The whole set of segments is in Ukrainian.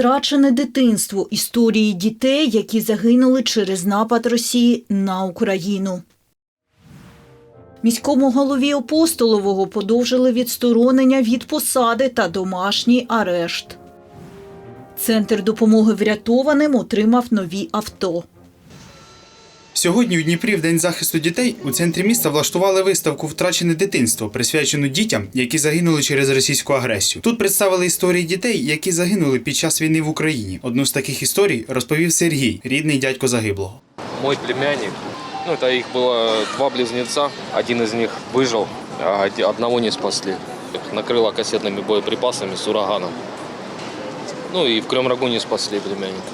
Втрачене дитинство історії дітей, які загинули через напад Росії на Україну. Міському голові Апостолового подовжили відсторонення від посади та домашній арешт. Центр допомоги врятованим отримав нові авто. Сьогодні у Дніпрі в День захисту дітей у центрі міста влаштували виставку Втрачене дитинство, присвячену дітям, які загинули через російську агресію. Тут представили історії дітей, які загинули під час війни в Україні. Одну з таких історій розповів Сергій, рідний дядько загиблого. Мой племянник, ну это их было два близнеца, один из них выжил, а оди- одного не спасли. Их накрыло кассетными боеприпасами с ураганом. Ну и в Крем-Рагу не спасли племянника.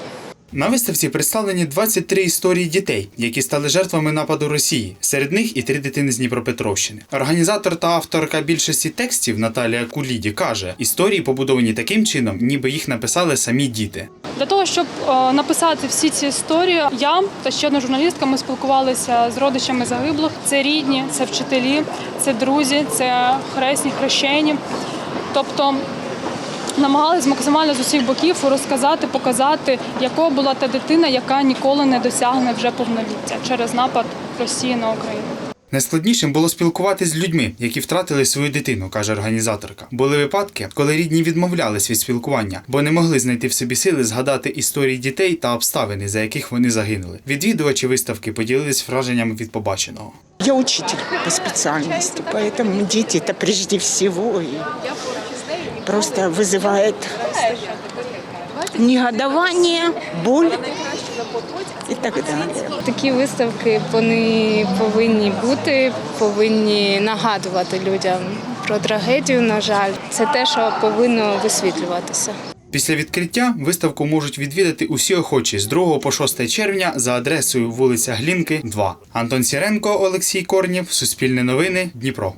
На виставці представлені 23 історії дітей, які стали жертвами нападу Росії. Серед них і три дитини з Дніпропетровщини. Організатор та авторка більшості текстів Наталія Куліді каже: історії побудовані таким чином, ніби їх написали самі діти. Для того, щоб е, написати всі ці історії, я та ще одна журналістка ми спілкувалися з родичами загиблих. Це рідні, це вчителі, це друзі, це хресні, хрещені. Тобто намагалися максимально з усіх боків розказати, показати, якою була та дитина, яка ніколи не досягне вже повноліття через напад Росії на Україну. Найскладнішим було спілкуватись з людьми, які втратили свою дитину, каже організаторка. Були випадки, коли рідні відмовлялись від спілкування, бо не могли знайти в собі сили згадати історії дітей та обставини, за яких вони загинули. Відвідувачі виставки поділились враженнями від побаченого. Я учитель по специальности, поэтому дети это прежде всего и просто вызывает негодование, боль и так далее. Такі виставки вони повинні бути, повинні нагадувати людям про трагедію. На жаль, це те, що повинно висвітлюватися. Після відкриття виставку можуть відвідати усі охочі з 2 по 6 червня за адресою вулиця Глінки, 2. Антон Сіренко, Олексій Корнєв, Суспільне новини, Дніпро.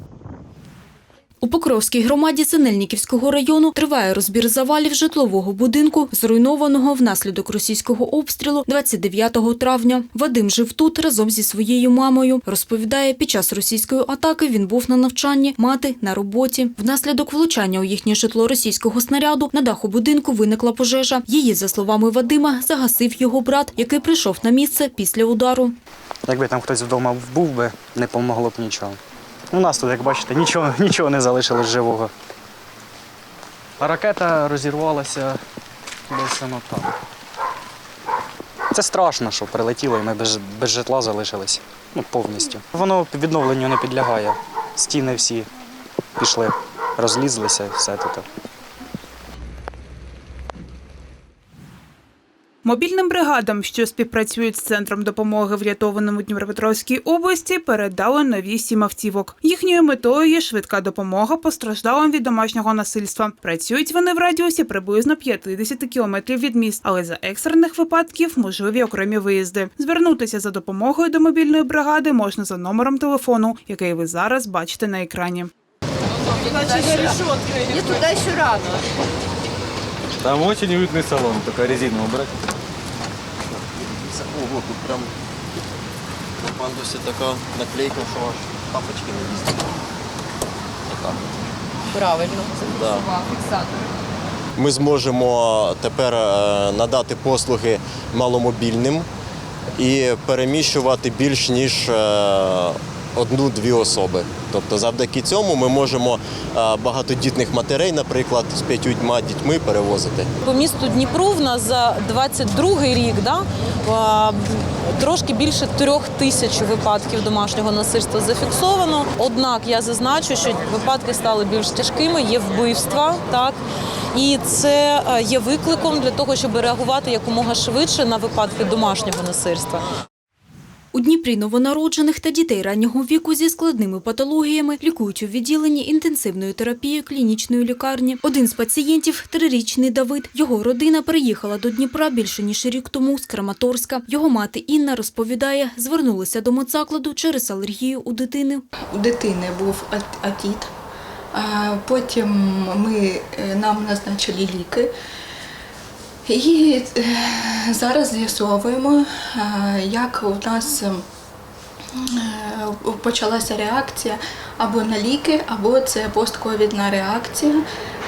У Покровській громаді Синельниківського району триває розбір завалів житлового будинку, зруйнованого внаслідок російського обстрілу 29 травня. Вадим жив тут разом зі своєю мамою. Розповідає, під час російської атаки він був на навчанні, мати на роботі. Внаслідок влучання у їхнє житло російського снаряду на даху будинку виникла пожежа. Її, за словами Вадима, загасив його брат, який прийшов на місце після удару. Якби там хтось вдома був би, не помогло б нічого. У нас тут, як бачите, нічого, нічого не залишилось живого. А ракета розірвалася десь воно там. Це страшно, що прилетіло і ми без, без житла залишились. Ну, повністю. Воно відновленню не підлягає. Стіни всі пішли, розлізлися, все тут. Мобільним бригадам, що співпрацюють з центром допомоги врятованим у Дніпропетровській області, передали нові сім автівок. Їхньою метою є швидка допомога постраждалим від домашнього насильства. Працюють вони в радіусі приблизно 50 кілометрів від міст, але за екстрених випадків можливі окремі виїзди. Звернутися за допомогою до мобільної бригади можна за номером телефону, який ви зараз бачите на екрані. Там очень уютный салон, только резину убрать. Ого, тут прям на пандусі така наклейка, що аж тапочки не містять. Така. Правильно, Да. фіксатор. Ми зможемо тепер е, надати послуги маломобільним і переміщувати більш ніж е, одну-дві особи. Тобто, завдяки цьому ми можемо е, багатодітних матерей, наприклад, з п'ятьма дітьми перевозити. По місту Дніпру в нас за 22-й рік да, трошки більше трьох тисяч випадків домашнього насильства зафіксовано. Однак я зазначу, що випадки стали більш тяжкими, є вбивства, так і це е, є викликом для того, щоб реагувати якомога швидше на випадки домашнього насильства. У Дніпрі новонароджених та дітей раннього віку зі складними патологіями лікують у відділенні інтенсивної терапії клінічної лікарні. Один з пацієнтів – трирічний Давид. Його родина переїхала до Дніпра більше ніж рік тому з Краматорська. Його мати Інна розповідає, звернулися до медзакладу через алергію у дитини. У дитини був ат- атіт. Потім ми, е, нам назначили ліки. І е, зараз з'ясовуємо, е, як у нас е, почалася реакція або на ліки, або це постковідна реакція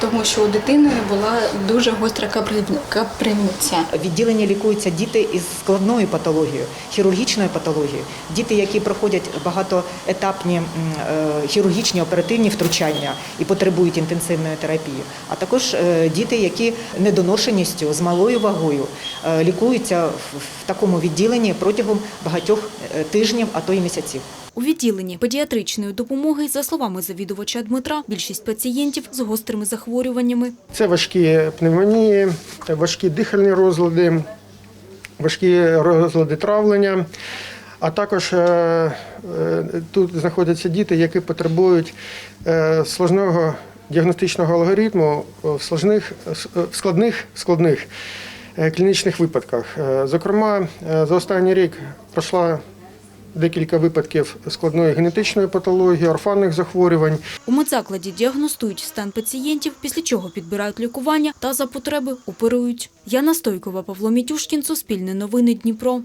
тому що у дитини була дуже гостра каприв- капривниця. В відділенні лікуються діти із складною патологією, хірургічною патологією, діти, які проходять багатоетапні е, хірургічні оперативні втручання і потребують інтенсивної терапії, а також е, діти, які недоношеністю з малою вагою е, лікуються в такому відділенні протягом багатьох тижнів, а то й місяців. У відділенні педіатричної допомоги, за словами завідувача Дмитра, більшість пацієнтів з гострими захворюваннями. Це важкі пневмонії, важкі дихальні розлади, важкі розлади травлення. А також е, е, тут знаходяться діти, які потребують е, сложного діагностичного алгоритму в складних, складних е, клінічних випадках. Зокрема, за останній рік пройшла декілька випадків складної генетичної патології, орфанних захворювань. У медзакладі діагностують стан пацієнтів, після чого підбирають лікування та за потреби оперують. Яна Стойкова, Павло Мітюшкін, Суспільне новини Дніпро.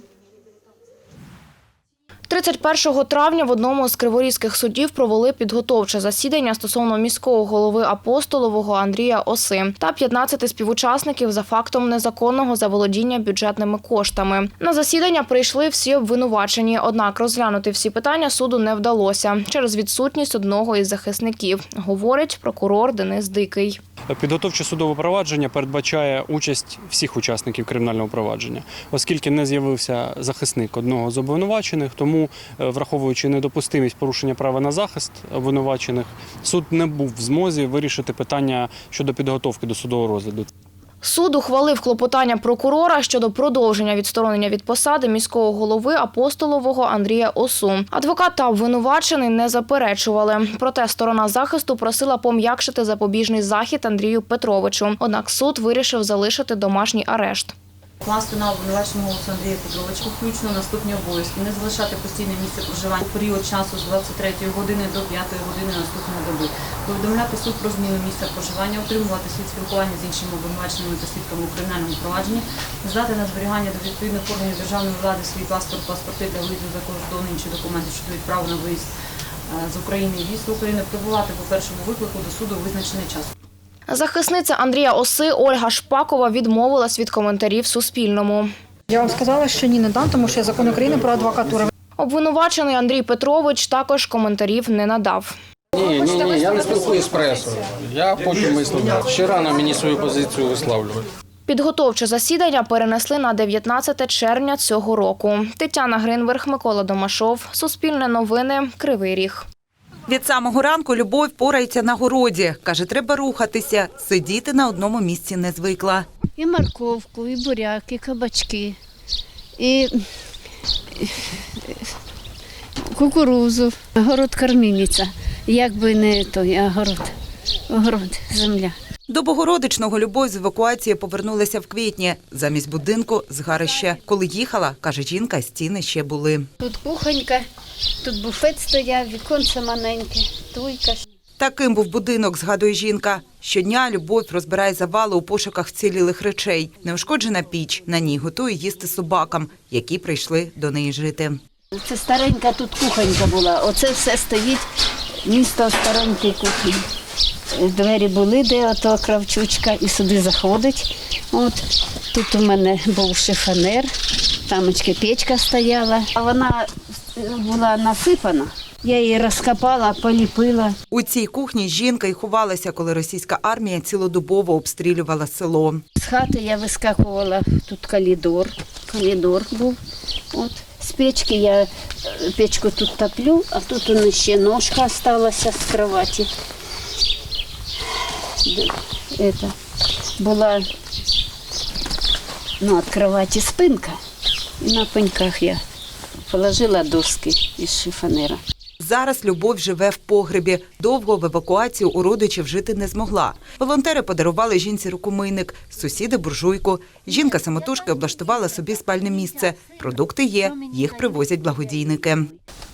31 травня в одному з криворізьких судів провели підготовче засідання стосовно міського голови апостолового Андрія Оси та 15 співучасників за фактом незаконного заволодіння бюджетними коштами. На засідання прийшли всі обвинувачені, однак розглянути всі питання суду не вдалося через відсутність одного із захисників, говорить прокурор Денис Дикий. Підготовче судове провадження передбачає участь всіх учасників кримінального провадження, оскільки не з'явився захисник одного з обвинувачених. Тому, е, враховуючи недопустимість порушення права на захист обвинувачених, суд не був в змозі вирішити питання щодо підготовки до судового розгляду. Суд ухвалив клопотання прокурора щодо продовження відсторонення від посади міського голови апостолового Андрія Осу. Адвокат та обвинувачений не заперечували. Проте сторона захисту просила пом'якшити запобіжний захід Андрію Петровичу. Однак суд вирішив залишити домашній арешт. Класти на обвинуваченого голосу Андрія Петровича включно наступні обов'язки. Не залишати постійне місце проживання в період часу з 23 години до 5 години наступної доби. Повідомляти суд про зміну місця проживання, отримувати слід спілкування з іншими обвинуваченими та свідками у кримінальному провадженні, здати на зберігання до відповідних органів державної влади свій паспорт, паспорти для виїзду за кордон, інші документи щодо відправи на виїзд е, з України і в'їзд в Україну, прибувати по першому виклику до суду визначений час. Захисниця Андрія Оси Ольга Шпакова відмовилась від коментарів Суспільному. Я вам сказала, що ні, не дам, тому що є закон України про адвокатуру. Обвинувачений Андрій Петрович також коментарів не надав. Ні, ні, ні, я не спілкуюсь з пресою. Я потім висловлю. Ще рано мені свою позицію висловлювати. Підготовче засідання перенесли на 19 червня цього року. Тетяна Гринверх, Микола Домашов, Суспільне новини, Кривий Ріг. Від самого ранку Любов порається на городі. Каже, треба рухатися. Сидіти на одному місці не звикла. І морковку, і буряк, і кабачки, і кукурузу. Город кормильниця. Як би не той, а город. Город, земля. До Богородичного Любов з евакуації повернулася в квітні. Замість будинку згарище. Коли їхала, каже жінка, стіни ще були. Тут кухонька, тут буфет стояв, віконце маленьке, туйка. Таким був будинок, згадує жінка. Щодня Любов розбирає завали у пошуках вцілілих речей. Неушкоджена піч. На ній готує їсти собакам, які прийшли до неї жити. Це старенька тут кухонька була. Оце все стоїть місто старенької кухні. Двері були, де ото кравчучка, і сюди заходить. От тут у мене був шифонер, там печка стояла, а вона була насипана. Я її розкопала, поліпила. У цій кухні жінка й ховалася, коли російська армія цілодобово обстрілювала село. З хати я вискакувала, тут коридор, коридор був. От. З печки я е, печку тут топлю, а тут у ще ножка залишилася з кроваті. Это, була ну, від кроваті спинка, і на пеньках я положила доски із шифонера. Зараз Любов живе в погребі. Довго в евакуацію у родичів жити не змогла. Волонтери подарували жінці рукомийник, сусіди буржуйку. Жінка самотужки облаштувала собі спальне місце. Продукти є, їх привозять благодійники.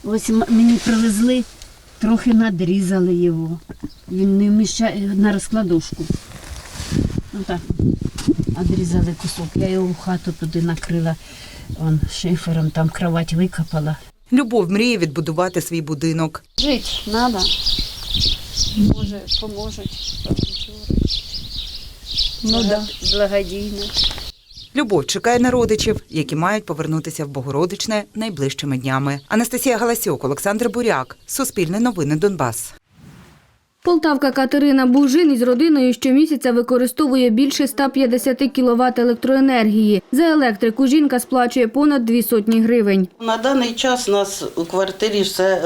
Ось мені привезли, трохи надрізали його. Він не вміщає на розкладушку. Отак. Одрізали кусок. Я його в хату туди накрила он, шифером, там кровать викопала. Любов мріє відбудувати свій будинок. Жити треба. Може, поможуть. Ну да. Благодійно. Любов чекає на родичів, які мають повернутися в Богородичне найближчими днями. Анастасія Галасюк, Олександр Буряк, Суспільне новини Донбас. Полтавка Катерина Бужин із родиною щомісяця використовує більше 150 кВт електроенергії. За електрику жінка сплачує понад дві сотні гривень. На даний час у нас у квартирі все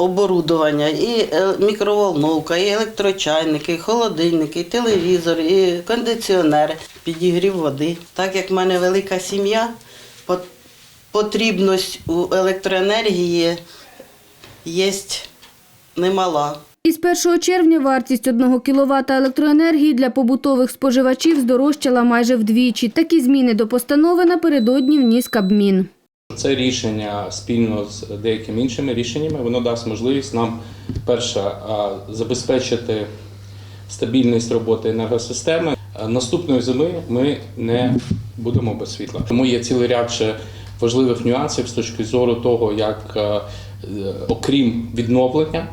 електрооборудування, і е, мікроволновка, і електрочайники, і холодильники, і телевізор, і кондиціонери, підігрів води. Так як в мене велика сім'я, потрібність у електроенергії є немала. Із 1 червня вартість 1 кВт електроенергії для побутових споживачів здорожчала майже вдвічі. Такі зміни до постанови напередодні вніс Кабмін. Це рішення спільно з деякими іншими рішеннями. Воно дасть можливість нам перше забезпечити стабільність роботи енергосистеми. Наступної зими ми не будемо без світла. Тому є цілий ряд ще важливих нюансів з точки зору того, як е, окрім відновлення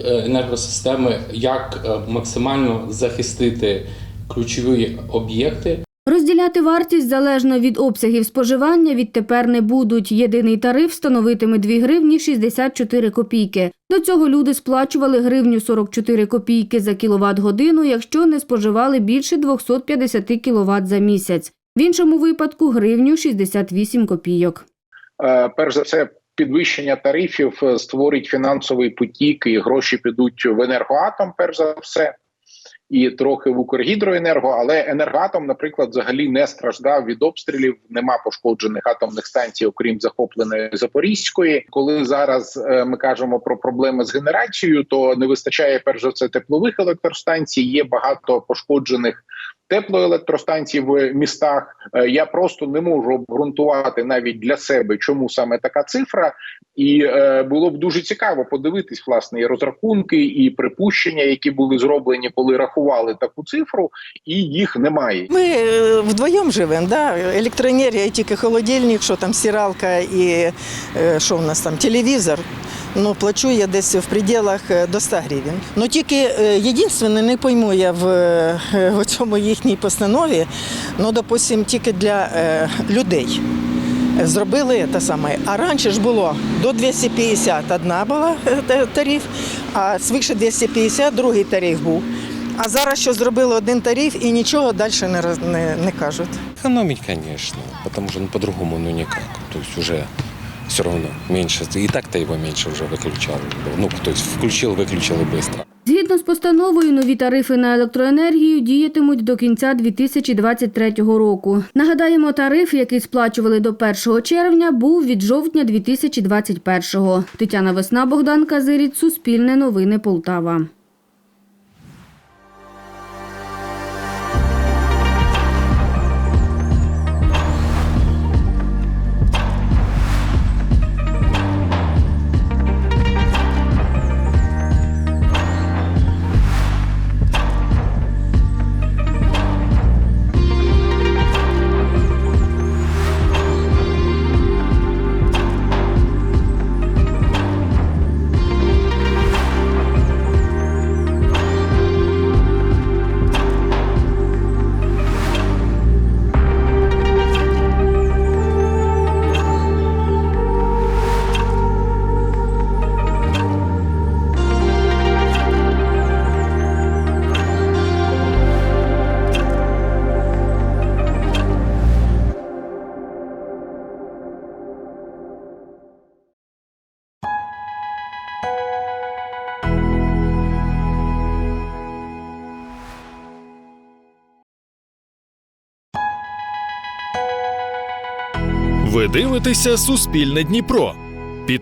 е, енергосистеми, як е, максимально захистити ключові об'єкти. Розділяти вартість залежно від обсягів споживання відтепер не будуть. Єдиний тариф становитиме 2 гривні 64 копійки. До цього люди сплачували гривню 44 копійки за кіловат-годину, якщо не споживали більше 250 кіловат за місяць. В іншому випадку гривню 68 копійок. Е, перш за все, підвищення тарифів е, створить фінансовий потік, і гроші підуть в енергоатом, перш за все, і трохи в Укргідроенерго. Але енергоатом, наприклад, взагалі не страждав від обстрілів. Нема пошкоджених атомних станцій, окрім захопленої Запорізької. Коли зараз е, ми кажемо про проблеми з генерацією, то не вистачає перш за все теплових електростанцій. Є багато пошкоджених теплоелектростанцій в містах. Е, Я просто не можу обґрунтувати навіть для себе, чому саме така цифра. І е, було б дуже цікаво подивитись власне і розрахунки і припущення, які були зроблені, коли рахували таку цифру, і їх немає. Ми е, вдвоєм живемо, да? електроенергія, тільки холодильник, що там стиралка і що в нас там, телевізор. Ну, плачу я десь в пределах е, до 100 гривень. Ну тільки е, єдине, не пойму я в, е, в цьому їхній постанові, ну, допустим, тільки для людей. Зробили те саме. А раніше ж було до 250 одна була тариф, а свише 250 другий тариф був. А зараз що зробили один тариф і нічого далі не, не, не кажуть. Экономить, конечно, потому что ну, по-другому ну никак. То есть уже все равно меньше. И так-то его меньше уже выключал. Ну, то есть включил, выключил и быстро. Згідно з постановою, нові тарифи на електроенергію діятимуть до кінця 2023 року. Нагадаємо, тариф, який сплачували до 1 червня, був від жовтня 2021-го. Тетяна Весна, Богдан Казиріць, Суспільне новини Полтава. Ви дивитеся Суспільне Дніпро. Підписуйтесь